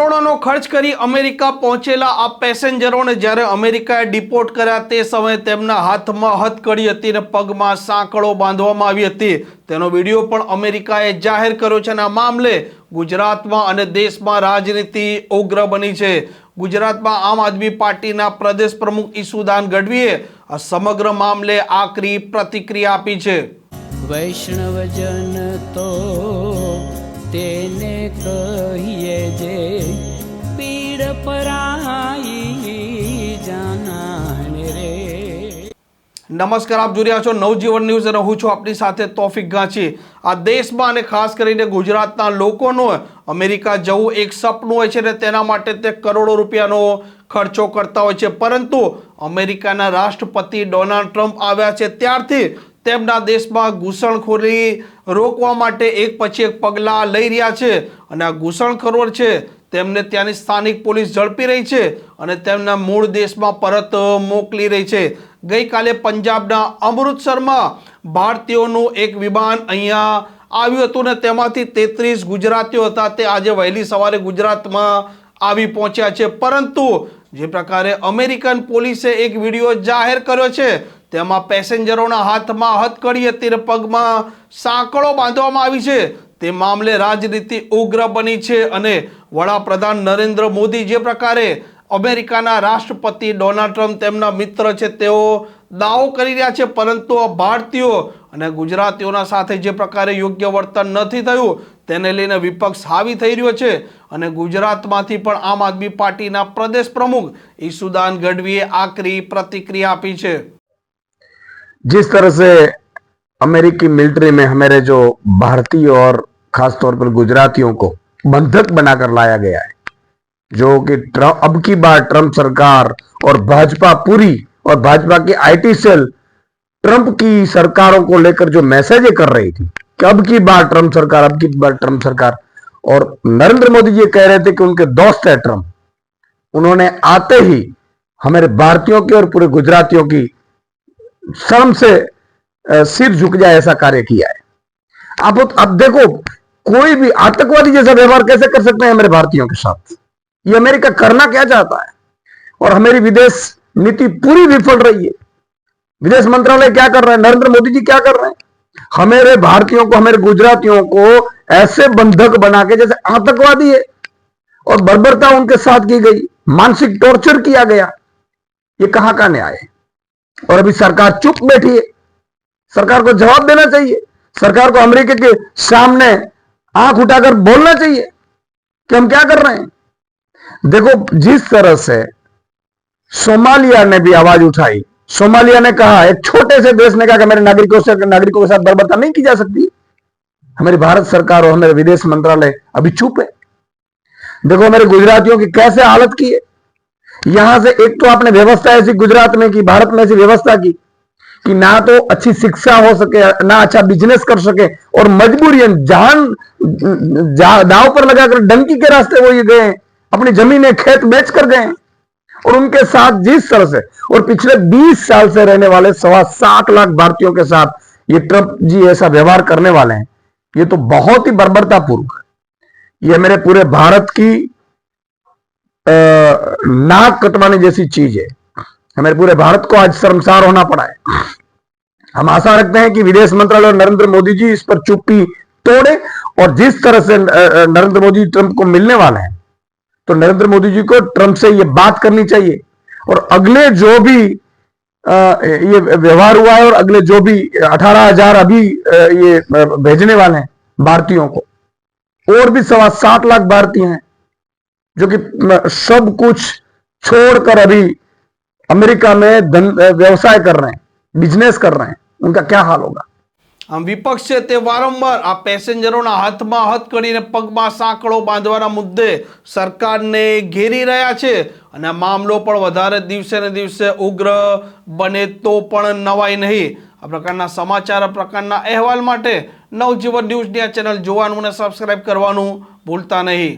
કરોડોનો ખર્ચ કરી અમેરિકા પહોંચેલા આ પેસેન્જરોને જ્યારે અમેરિકાએ ડિપોર્ટ કર્યા તે સમયે તેમના હાથમાં હથકડી હતી અને પગમાં સાંકળો બાંધવામાં આવી હતી. તેનો વીડિયો પણ અમેરિકાએ જાહેર કર્યો છે અને આ મામલે ગુજરાતમાં અને દેશમાં રાજનીતિ ઉગ્ર બની છે. ગુજરાતમાં આમ આદમી પાર્ટીના પ્રદેશ પ્રમુખ ઈસુદાન ગઢવીએ આ સમગ્ર મામલે આકરી પ્રતિક્રિયા આપી છે. વૈષ્ણવજન તો તેને કહીએ જે પીડ પરાઈ જાનાને રે. નમસ્કાર, આપ જોઈ રહ્યા છો નવજીવન ન્યૂઝ અને હું છું આપની સાથે તોફિક ગાંચી. આ દેશમાં અને ખાસ કરીને ગુજરાતના લોકોનું અમેરિકા જવું એક સપનું હોય છે ને તેના માટે તે કરોડો રૂપિયાનો ખર્ચો કરતા હોય છે. પરંતુ અમેરિકાના રાષ્ટ્રપતિ ડોનાલ્ડ ટ્રમ્પ આવ્યા છે ત્યારથી તેમના દેશમાં ઘૂસણખોરી રોકવા માટે એક પછી એક પગલાં લઈ રહ્યા છે અને આ ઘૂસણખોર છે. તેમને ત્યાંની સ્થાનિક પોલીસ ઝડપી રહી છે અને તેમના મૂળ દેશમાં પરત મોકલી રહી છે. ગઈકાલે પંજાબના અમૃતસરમાં ભારતીયોનું એક વિમાન અહીંયા આવ્યું હતું ને તેમાંથી તેત્રીસ ગુજરાતીઓ હતા. તે આજે વહેલી સવારે ગુજરાતમાં આવી પહોંચ્યા છે. પરંતુ જે પ્રકારે અમેરિકન પોલીસે એક વીડિયો જાહેર કર્યો છે તેમાં પેસેન્જરોના હાથમાં હથકડી હતી પગમાં સાંકળો બાંધવામાં આવી છે. તે મામલે રાજનીતિ ઉગ્ર બની છે અને વડાપ્રધાન નરેન્દ્ર મોદી જે પ્રકારે અમેરિકાના રાષ્ટ્રપતિ ડોનાલ્ડ ટ્રમ્પ તેમના મિત્ર છે તેઓ દાવો કરી રહ્યા છે, પરંતુ આ ભારતીયો અને ગુજરાતીઓના સાથે જે પ્રકારે યોગ્ય વર્તન નથી થયું તેને લઈને વિપક્ષ હાવી થઈ રહ્યો છે અને ગુજરાતમાંથી પણ આમ આદમી પાર્ટીના પ્રદેશ પ્રમુખ ઈસુદાન ગઢવીએ આકરી પ્રતિક્રિયા આપી છે. जिस तरह से अमेरिकी मिलिट्री में हमारे जो भारतीय और खास तौर पर गुजरातियों को बंधक बनाकर लाया गया है, जो कि अब की बार ट्रंप सरकार और भाजपा पूरी और भाजपा की आईटी सेल ट्रंप की सरकारों को लेकर जो मैसेजें कर रही थी कि अब की बार ट्रंप सरकार, अब की बार ट्रंप सरकार, और नरेंद्र मोदी जी कह रहे थे कि उनके दोस्त है ट्रंप। उन्होंने आते ही हमारे भारतीयों की और पूरे गुजरातियों की शर्म से सिर झुक जाए ऐसा कार्य किया है। आप अब देखो, कोई भी आतंकवादी जैसा व्यवहार कैसे कर सकते हैं हमारे भारतीयों के साथ? ये अमेरिका करना क्या चाहता है? और हमारी विदेश नीति पूरी विफल रही है। विदेश मंत्रालय क्या कर रहे हैं? नरेंद्र मोदी जी क्या कर रहे हैं? हमारे भारतीयों को, हमारे गुजरातियों को ऐसे बंधक बना के, जैसे आतंकवादी है, और बर्बरता उनके साथ की गई, मानसिक टॉर्चर किया गया। ये कहाँ का न्याय है? और अभी सरकार चुप बैठी है। सरकार को जवाब देना चाहिए। सरकार को अमेरिका के सामने आँख उठाकर बोलना चाहिए कि हम क्या कर रहे हैं। देखो, जिस तरह से सोमालिया ने भी आवाज़ उठाई, सोमालिया ने कहा, एक छोटे से देश ने कहा कि मेरे नागरिकों से, नागरिकों के साथ बर्बरता नहीं की जा सकती। हमारी भारत सरकार और हमारे विदेश मंत्रालय अभी चुप है। देखो, हमारे गुजरातियों की कैसे हालत की है। यहाँ से एक तो आपने व्यवस्था ऐसी गुजरात में की, भारत में ऐसी व्यवस्था की कि ना तो अच्छी शिक्षा हो सके, ना अच्छा बिज़नेस कर सके और मजबूरी जान दाव पर लगाकर डंकी के रास्ते वो ये गए, अपनी जमीनें खेत बेच कर गए और उनके साथ जिस तरह से और पिछले 20 साल से रहने वाले सवा सात लाख भारतीयों के साथ ये ट्रंप जी ऐसा व्यवहार करने वाले हैं, ये तो बहुत ही बर्बरतापूर्वक ये मेरे पूरे भारत की नाक कटवाने जैसी चीज़ है। हमारे पूरे भारत को आज शर्मसार होना पड़ा है। हम आशा रखते हैं कि विदेश मंत्रालय और नरेंद्र मोदी जी इस पर चुप्पी तोड़े और जिस तरह से नरेंद्र मोदी ट्रंप को मिलने वाले हैं तो नरेंद्र मोदी जी को ट्रंप से ये बात करनी चाहिए। और अगले जो भी ये व्यवहार हुआ है और अगले जो भी अठारह हज़ार अभी ये भेजने वाले हैं भारतीयों को, और भी सवा सात लाख भारतीय हैं। जो कि अ, सब कुछ छोड़कर अभी अमेरिका में धन व्यवसाय कर रहे हैं बिजनेस कर रहे हैं उनका क्या हाल होगा આમ વિપક્ષ છે તે વારંવાર આ પેસેન્જરોના હાથમાં હાથ કરીને પગમાં સાંકળો બાંધવાના મુદ્દે સરકારને ઘેરી રહ્યા છે અને આ મામલો પણ વધારે દિવસે ને દિવસે ઉગ્ર બને તો પણ નવાય નહીં આ પ્રકારના સમાચાર આ પ્રકારના અહેવાલ માટે નવજીવન ન્યૂઝની આ ચેનલ જોવાનું અને સબસ્ક્રાઇબ કરવાનું ભૂલતા નહીં